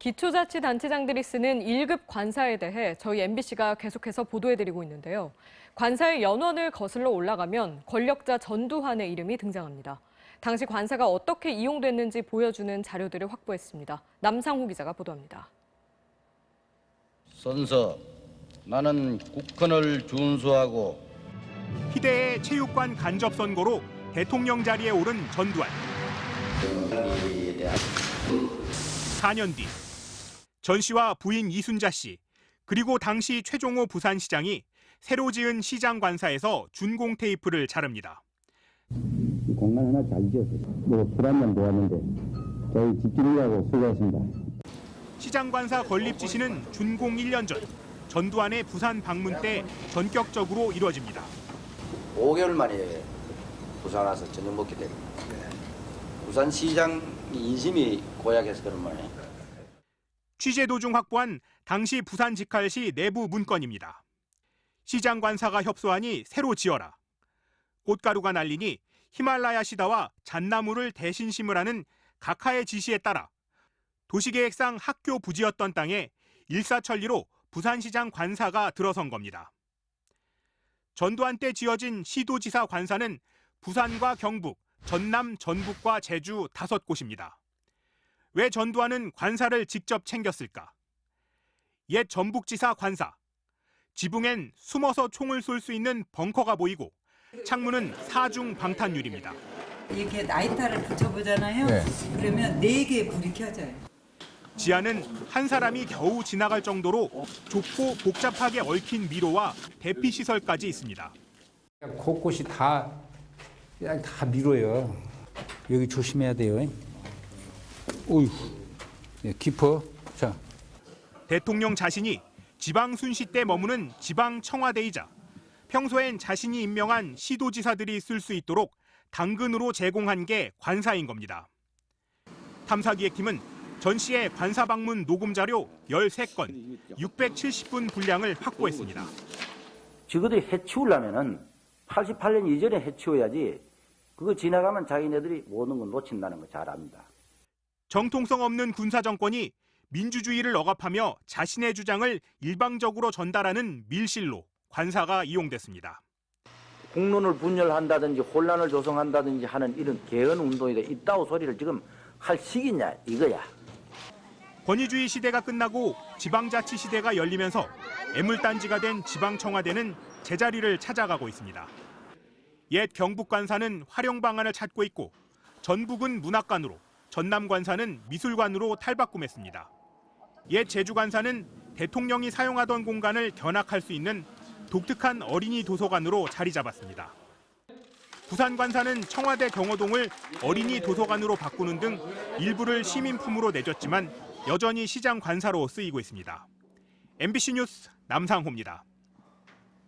기초자치단체장들이 쓰는 1급 관사에 대해 저희 MBC가 계속해서 보도해드리고 있는데요. 관사의 연원을 거슬러 올라가면 권력자 전두환의 이름이 등장합니다. 당시 관사가 어떻게 이용됐는지 보여주는 자료들을 확보했습니다. 남상호 기자가 보도합니다. 선서 나는 국헌을 준수하고 희대의 체육관 간접 선거로 대통령 자리에 오른 전두환. 4년 뒤 전 씨와 부인 이순자 씨 그리고 당시 최종호 부산시장이 새로 지은 시장 관사에서 준공 테이프를 자릅니다. 공간 하나 잘 지었어요. 뭐술한잔 모았는데 저희 집주인하고 수고하셨습니다. 시장 관사 건립 지시는 준공 1년 전 전두환의 부산 방문 때 전격적으로 이루어집니다. 5개월 만에 부산 와서 저녁 먹게 됩니다. 부산시장 인심이 고약해서 그런 말이에요. 취재 도중 확보한 당시 부산 직할시 내부 문건입니다. 시장 관사가 협소하니 새로 지어라. 꽃가루가 날리니 히말라야 시다와 잣나무를 대신 심으라는 각하의 지시에 따라 도시계획상 학교 부지였던 땅에 일사천리로 부산시장 관사가 들어선 겁니다. 전두환 때 지어진 시도지사 관사는 부산과 경북, 전남, 전북과 제주 다섯 곳입니다. 왜 전두환은 관사를 직접 챙겼을까? 옛 전북지사 관사. 지붕엔 숨어서 총을 쏠 수 있는 벙커가 보이고 창문은 사중 방탄유리입니다. 이렇게 라이터를 붙여보잖아요. 그러면 네 개의 불이 켜져요. 지하는 한 사람이 겨우 지나갈 정도로 좁고 복잡하게 얽힌 미로와 대피 시설까지 있습니다. 곳곳이 다 그냥 다 미로예요. 여기 조심해야 돼요. 어휴, 예, 깊어. 자, 대통령 자신이 지방 순시 때 머무는 지방 청와대이자 평소엔 자신이 임명한 시도지사들이 쓸 수 있도록 당근으로 제공한 게 관사인 겁니다. 탐사기획팀은 전 씨의 관사 방문 녹음 자료 13건, 670분 분량을 확보했습니다. 적어도 해치우려면은 88년 이전에 해치워야지 그거 지나가면 자기네들이 모든 걸 놓친다는 거 잘 압니다. 정통성 없는 군사 정권이 민주주의를 억압하며 자신의 주장을 일방적으로 전달하는 밀실로 관사가 이용됐습니다. 국론을 분열한다든지 혼란을 조성한다든지 하는 이런 개헌 운동이다 이따오 소리를 지금 할 시기냐 이거야. 권위주의 시대가 끝나고 지방자치 시대가 열리면서 애물단지가 된 지방청와대는 제자리를 찾아가고 있습니다. 옛 경북관사는 활용 방안을 찾고 있고 전북은 문학관으로 전남 관사는 미술관으로 탈바꿈했습니다. 옛 제주 관사는 대통령이 사용하던 공간을 견학할 수 있는 독특한 어린이 도서관으로 자리 잡았습니다. 부산 관사는 청와대 경호동을 어린이 도서관으로 바꾸는 등 일부를 시민품으로 내줬지만 여전히 시장 관사로 쓰이고 있습니다. MBC 뉴스 남상호입니다.